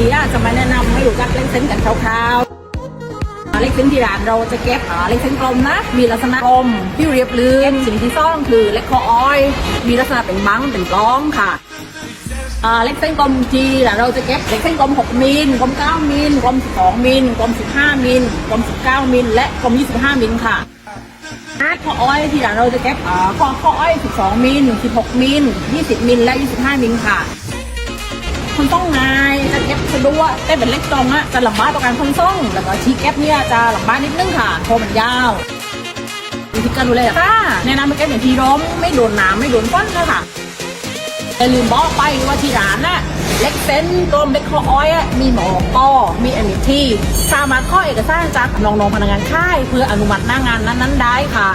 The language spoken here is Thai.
นี้อะจะมาแนะนำให้รู้จักเล็กเส้นกันคร่าวๆเล็กเส้นที่ร้านเราจะเก็บเล็กเส้นกลมนะ มีลักษณะกลมที่เรียบลื่นสิ่งที่ซ่องคือเล็กคออ้อย มีลักษณะเป็นบังเป็นกล้องค่ะอ่าเล็กเส้นกลมทีเราจะเก็บเล็กเส้นกลม 6 มิลกลม 9 มิลกลม 12 มิลกลม 15 มิลกลม 19 มิลและกลม 25 มิลค่ะอาร์ตข้ออ้อยทีหลังเราจะเก็บอ่าข้อข้ออ้อย 12 มิล 16 มิล 20 มิล และ 25 มิลค่ะ จะเก็บสะดวแต่เป็นเล็กตรงอะจะหลำบากต่อการคนส่งแล้วก็ที่เก็บเนี่ยจะหลำบากนิดนึงค่ะเพราะมันยาววิธีการดูแลค่ะแนะนำให้เก็บอย่างที่ร่มไม่โดนน้ำไม่โดนฝนนะคะอย่าลืมบอกไปว่าที่ร้านน่ะเล็กเซนกลมเล็กคออ้อยอะมีหมอก็มีเอมิที่สามารถข้อเอกสารจากน้องๆพนักงานค่าย เพื่ออนุมัติหน้างานนั้นๆได้ค่ะ